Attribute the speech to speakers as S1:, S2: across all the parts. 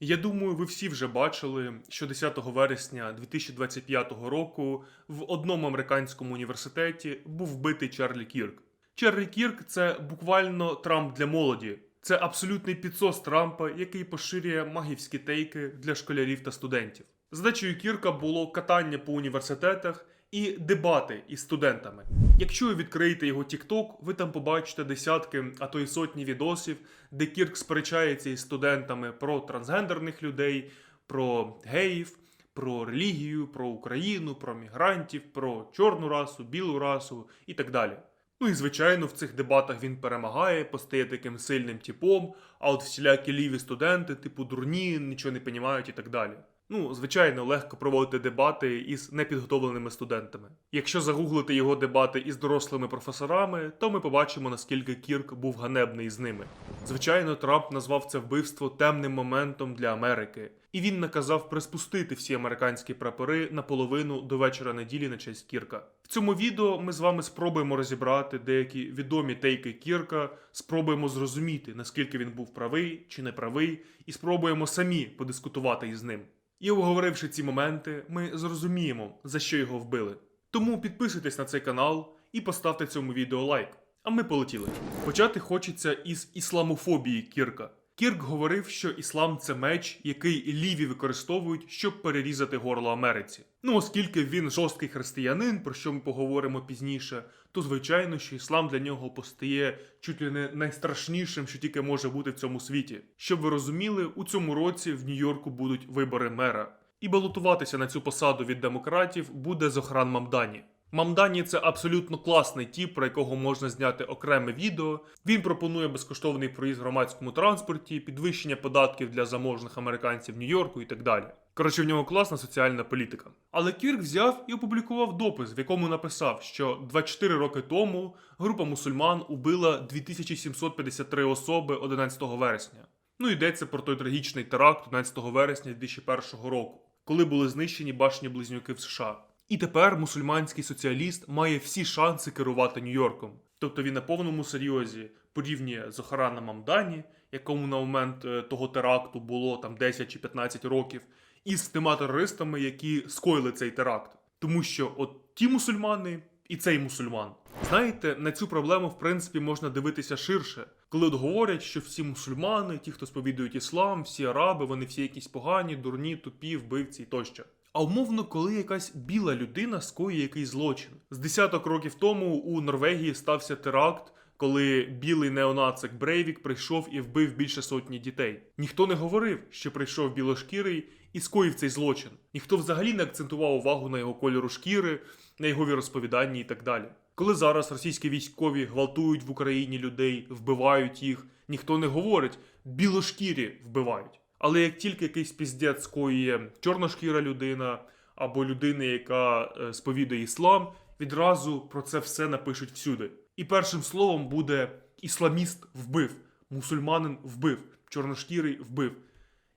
S1: Я думаю, ви всі вже бачили, що 10 вересня 2025 року в одному американському університеті був вбитий Чарлі Кірк. Чарлі Кірк це буквально Трамп для молоді. Це абсолютний підсос Трампа, який поширює магівські тейки для школярів та студентів. Задачею Кірка було катання по університетах і дебати із студентами. Якщо відкриєте його TikTok, ви там побачите десятки, а то й сотні відосів, де Кірк сперечається із студентами про трансгендерних людей, про геїв, про релігію, про Україну, про мігрантів, про чорну расу, білу расу і так далі. Ну і звичайно, в цих дебатах він перемагає, постає таким сильним типом, а от всілякі ліві студенти, типу дурні, нічого не понімають і так далі. Ну, звичайно, легко проводити дебати із непідготовленими студентами. Якщо загуглити його дебати із дорослими професорами, то ми побачимо, наскільки Кірк був ганебний з ними. Звичайно, Трамп назвав це вбивство темним моментом для Америки, і він наказав приспустити всі американські прапори наполовину до вечора неділі на честь Кірка. В цьому відео ми з вами спробуємо розібрати деякі відомі тейки Кірка, спробуємо зрозуміти, наскільки він був правий чи не правий, і спробуємо самі подискутувати із ним. І обговоривши ці моменти, ми зрозуміємо, за що його вбили. Тому підписуйтесь на цей канал і поставте цьому відео лайк. А ми полетіли. Почати хочеться із ісламофобії Кірка. Кірк говорив, що іслам це меч, який ліві використовують, щоб перерізати горло Америці. Ну, оскільки він жорсткий християнин, про що ми поговоримо пізніше, то звичайно, що іслам для нього постає чуть ли не найстрашнішим, що тільки може бути в цьому світі. Щоб ви розуміли, у цьому році в Нью-Йорку будуть вибори мера. І балотуватися на цю посаду від демократів буде Зохран Мамдані. Мамдані це абсолютно класний тіп, про якого можна зняти окреме відео. Він пропонує безкоштовний проїзд в громадському транспорті, підвищення податків для заможних американців Нью-Йорку і так далі. Коротше, в нього класна соціальна політика. Але Кірк взяв і опублікував допис, в якому написав, що 24 роки тому група мусульман убила 2753 особи 11 вересня. Ну йдеться про той трагічний теракт 11 вересня 2001 року, коли були знищені башні близнюки в США. І тепер мусульманський соціаліст має всі шанси керувати Нью-Йорком. Тобто він на повному серйозі порівнює з Охараном Мамдані, якому на момент е, того теракту було там 10 чи 15 років, і з тима терористами, які скоїли цей теракт. Тому що от ті мусульмани і цей мусульман. Знаєте, на цю проблему в принципі можна дивитися ширше, коли от говорять, що всі мусульмани, ті, хто сповідують іслам, всі араби, вони всі якісь погані, дурні, тупі, вбивці тощо. А умовно, коли якась біла людина скоює якийсь злочин. З десяток років тому у Норвегії стався теракт, коли білий неонацик Брейвік прийшов і вбив більше сотні дітей. Ніхто не говорив, що прийшов білошкірий і скоїв цей злочин. Ніхто взагалі не акцентував увагу на його кольору шкіри, на його віросповіданні і так далі. Коли зараз російські військові гвалтують в Україні людей, вбивають їх, ніхто не говорить білошкірі вбивають. Але як тільки якийсь піздець скоює чорношкіра людина або людина, яка е, сповідує іслам, відразу про це все напишуть всюди. І першим словом буде ісламіст вбив, мусульманин вбив, чорношкірий вбив.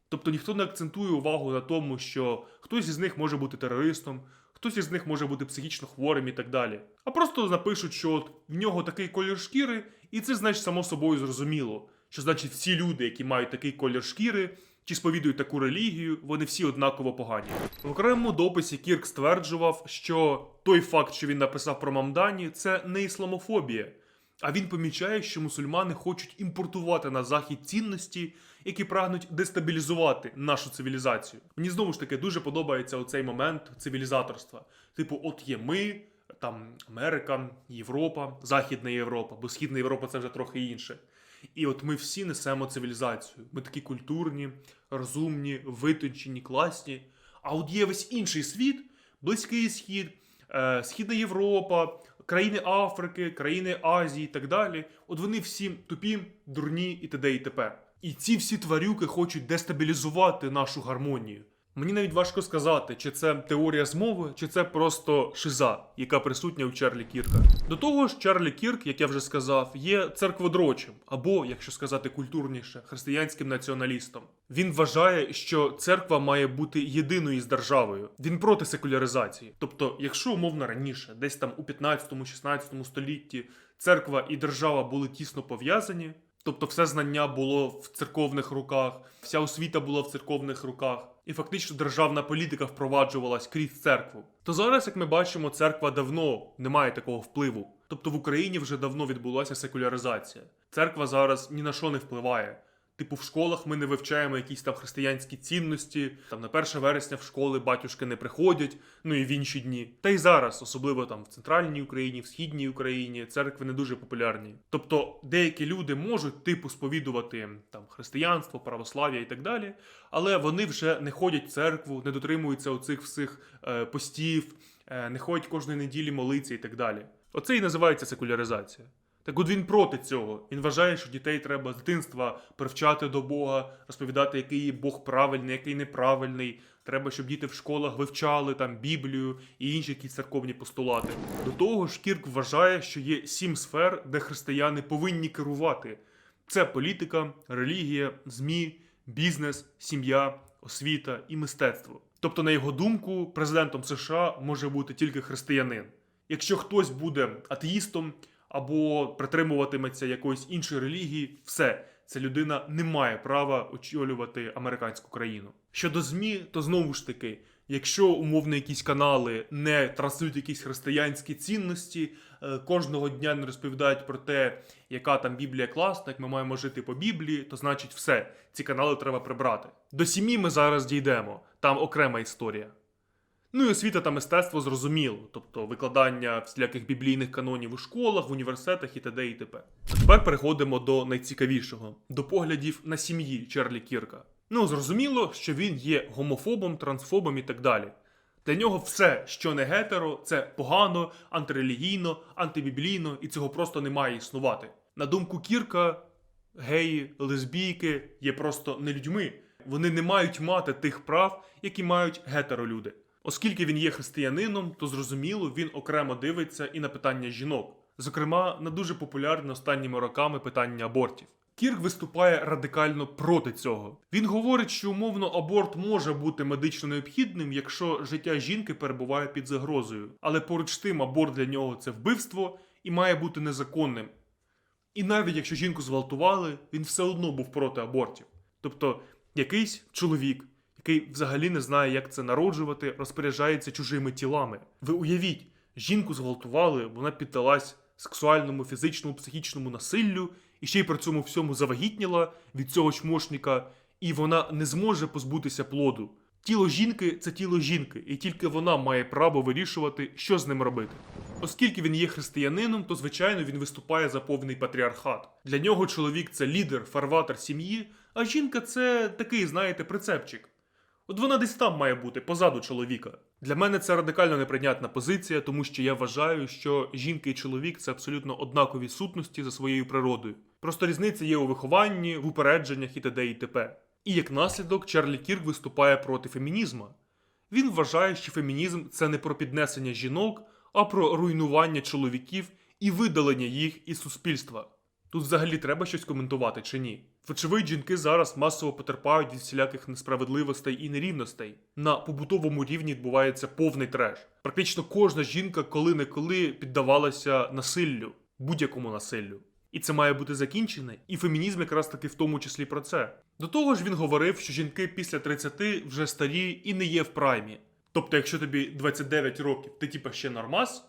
S1: Тобто ніхто не акцентує увагу на тому, що хтось із них може бути терористом, хтось із них може бути психічно хворим і так далі. А просто напишуть, що от в нього такий колір шкіри, і це значить само собою зрозуміло, що значить всі люди, які мають такий колір шкіри, чи сповідують таку релігію, вони всі однаково погані. В окремому дописі Кірк стверджував, що той факт, що він написав про Мамдані, це не ісламофобія. А він помічає, що мусульмани хочуть імпортувати на захід цінності, які прагнуть дестабілізувати нашу цивілізацію. Мені знову ж таки дуже подобається оцей момент цивілізаторства. Типу, от є ми, там Америка, Європа, Західна Європа, бо Східна Європа це вже трохи інше. І от ми всі несемо цивілізацію. Ми такі культурні, розумні, витончені, класні. А от є весь інший світ, Близький Схід, е, Східна Європа, країни Африки, країни Азії і так далі. От вони всі тупі, дурні і т.д. і т.п. І ці всі тварюки хочуть дестабілізувати нашу гармонію. Мені навіть важко сказати, чи це теорія змови, чи це просто шиза, яка присутня у Чарлі Кірка. До того ж, Чарлі Кірк, як я вже сказав, є церкводрочим, або, якщо сказати культурніше, християнським націоналістом. Він вважає, що церква має бути єдиною з державою. Він проти секуляризації. Тобто, якщо умовно раніше, десь там у 15-16 столітті церква і держава були тісно пов'язані, Тобто все знання було в церковних руках, вся освіта була в церковних руках, і фактично державна політика впроваджувалась крізь церкву. То зараз, як ми бачимо, церква давно не має такого впливу. Тобто в Україні вже давно відбулася секуляризація. Церква зараз ні на що не впливає. Типу, в школах ми не вивчаємо якісь там християнські цінності. Там на 1 вересня в школи батюшки не приходять, ну і в інші дні. Та й зараз, особливо там в центральній Україні, в східній Україні, церкви не дуже популярні. Тобто деякі люди можуть типу сповідувати там християнство, православ'я і так далі, але вони вже не ходять в церкву, не дотримуються оцих всіх е, постів, е, не ходять кожної неділі молитися і так далі. Оце і називається секуляризація. Так от він проти цього. Він вважає, що дітей треба з дитинства привчати до Бога, розповідати, який Бог правильний, який неправильний. Треба, щоб діти в школах вивчали там Біблію і інші якісь церковні постулати. До того ж, Кірк вважає, що є сім сфер, де християни повинні керувати: це політика, релігія, ЗМІ, бізнес, сім'я, освіта і мистецтво. Тобто, на його думку, президентом США може бути тільки християнин. Якщо хтось буде атеїстом або притримуватиметься якоїсь іншої релігії, все, ця людина не має права очолювати американську країну. Щодо ЗМІ, то знову ж таки, якщо умовно якісь канали не транслюють якісь християнські цінності, е, кожного дня не розповідають про те, яка там Біблія класна, як ми маємо жити по Біблії, то значить все, ці канали треба прибрати. До сім'ї ми зараз дійдемо, там окрема історія. Ну і освіта та мистецтво зрозуміло, тобто викладання всіляких біблійних канонів у школах, в університетах і т.д. і т.п. Тепер переходимо до найцікавішого до поглядів на сім'ї Чарлі Кірка. Ну зрозуміло, що він є гомофобом, трансфобом і так далі. Для нього все, що не гетеро, це погано, антирелігійно, антибіблійно, і цього просто не має існувати. На думку Кірка, геї, лесбійки є просто не людьми. Вони не мають мати тих прав, які мають гетеролюди. Оскільки він є християнином, то зрозуміло, він окремо дивиться і на питання жінок, зокрема на дуже популярне останніми роками питання абортів. Кірк виступає радикально проти цього. Він говорить, що умовно аборт може бути медично необхідним, якщо життя жінки перебуває під загрозою, але поруч тим аборт для нього це вбивство і має бути незаконним. І навіть якщо жінку зґвалтували, він все одно був проти абортів. Тобто якийсь чоловік, який взагалі не знає, як це народжувати, розпоряджається чужими тілами. Ви уявіть, жінку зґвалтували, вона піддалась сексуальному, фізичному, психічному насиллю, і ще й при цьому всьому завагітніла від цього чмошника, і вона не зможе позбутися плоду. Тіло жінки це тіло жінки, і тільки вона має право вирішувати, що з ним робити. Оскільки він є християнином, то звичайно він виступає за повний патріархат. Для нього чоловік це лідер, фарватер сім'ї, а жінка це такий, знаєте, прицепчик. От вона десь там має бути, позаду чоловіка. Для мене це радикально неприйнятна позиція, тому що я вважаю, що жінка і чоловік це абсолютно однакові сутності за своєю природою. Просто різниця є у вихованні, в упередженнях і т.д. і т.п. І як наслідок Чарлі Кірк виступає проти фемінізму. Він вважає, що фемінізм це не про піднесення жінок, а про руйнування чоловіків і видалення їх із суспільства. Тут взагалі треба щось коментувати чи ні? Вочевидь, жінки зараз масово потерпають від всіляких несправедливостей і нерівностей. На побутовому рівні відбувається повний треш. Практично кожна жінка коли-неколи піддавалася насиллю, будь-якому насиллю. І це має бути закінчене, і фемінізм якраз таки в тому числі про це. До того ж, він говорив, що жінки після 30 вже старі і не є в праймі. Тобто, якщо тобі 29 років, ти типа ще нормас,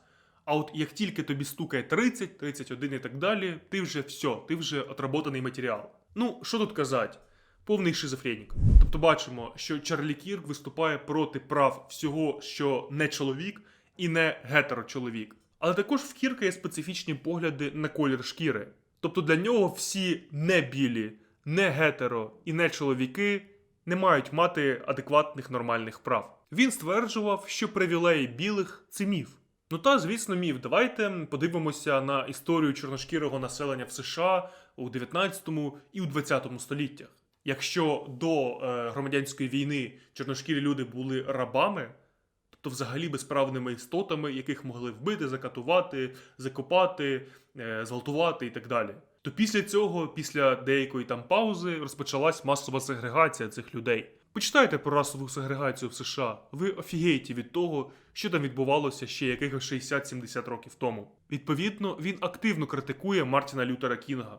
S1: а от як тільки тобі стукає 30, 31 і так далі, ти вже все, ти вже отработаний матеріал. Ну, що тут казати? Повний шизофренік. Тобто бачимо, що Чарлі Кірк виступає проти прав всього, що не чоловік і не гетерочоловік. Але також в Кірка є специфічні погляди на колір шкіри. Тобто для нього всі не білі, не гетеро і не чоловіки не мають мати адекватних нормальних прав. Він стверджував, що привілеї білих це міф. Ну та, звісно, міф. Давайте подивимося на історію чорношкірого населення в США у 19 і у 20 століттях. Якщо до е, громадянської війни чорношкірі люди були рабами, тобто взагалі безправними істотами, яких могли вбити, закатувати, закопати, е, зґвалтувати і так далі. То після цього, після деякої там паузи, розпочалась масова сегрегація цих людей. Почитайте про расову сегрегацію в США. Ви офігієте від того, що там відбувалося ще якихось 60-70 років тому. Відповідно, він активно критикує Мартіна Лютера Кінга.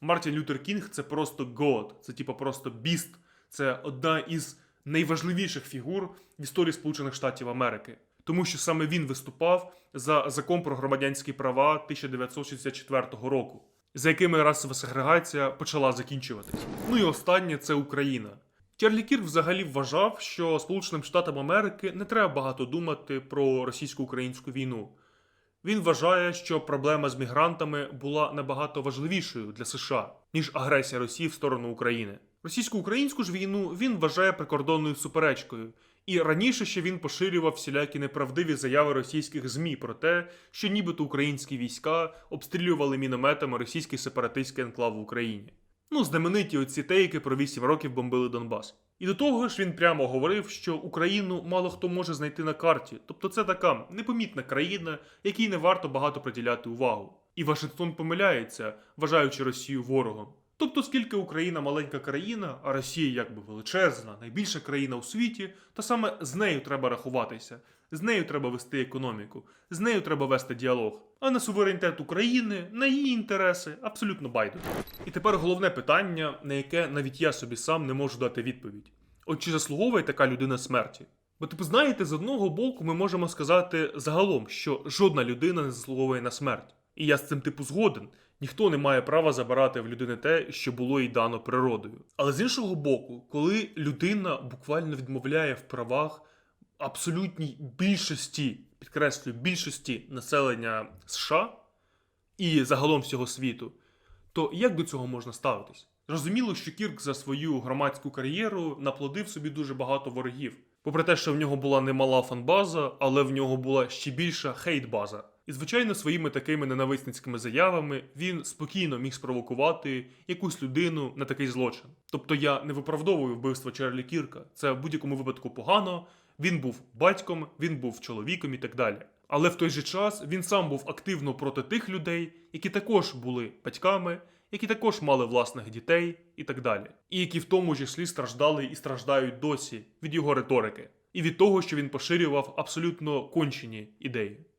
S1: Мартін Лютер Кінг це просто God, це типа просто біст. Це одна із найважливіших фігур в історії Сполучених Штатів Америки. Тому що саме він виступав за закон про громадянські права 1964 року, за якими расова сегрегація почала закінчуватись. Ну і останнє це Україна. Чарлі Кірк взагалі вважав, що Сполученим Штатам Америки не треба багато думати про російсько-українську війну. Він вважає, що проблема з мігрантами була набагато важливішою для США, ніж агресія Росії в сторону України. Російсько-українську ж війну він вважає прикордонною суперечкою, і раніше ще він поширював всілякі неправдиві заяви російських ЗМІ про те, що нібито українські війська обстрілювали мінометами російський сепаратистський енклав в Україні. Ну, знамениті оці тейки про 8 років бомбили Донбас. І до того ж він прямо говорив, що Україну мало хто може знайти на карті, тобто це така непомітна країна, якій не варто багато приділяти увагу. І Вашингтон помиляється, вважаючи Росію ворогом. Тобто, скільки Україна маленька країна, а Росія якби величезна, найбільша країна у світі, то саме з нею треба рахуватися, з нею треба вести економіку, з нею треба вести діалог. А на суверенітет України, на її інтереси абсолютно байдуже. І тепер головне питання, на яке навіть я собі сам не можу дати відповідь: от чи заслуговує така людина смерті? Бо, типу, знаєте, з одного боку ми можемо сказати загалом, що жодна людина не заслуговує на смерть. І я з цим типу згоден. Ніхто не має права забирати в людини те, що було їй дано природою. Але з іншого боку, коли людина буквально відмовляє в правах абсолютній більшості, підкреслюю, більшості населення США і загалом всього світу, то як до цього можна ставитись? Зрозуміло, що Кірк за свою громадську кар'єру наплодив собі дуже багато ворогів. Попри те, що в нього була немала фанбаза, але в нього була ще більша хейт-база. І, звичайно, своїми такими ненависницькими заявами він спокійно міг спровокувати якусь людину на такий злочин. Тобто я не виправдовую вбивство Чарлі Кірка. Це в будь-якому випадку погано. Він був батьком, він був чоловіком і так далі. Але в той же час він сам був активно проти тих людей, які також були батьками, які також мали власних дітей і так далі, і які в тому числі страждали і страждають досі від його риторики, і від того, що він поширював абсолютно кончені ідеї.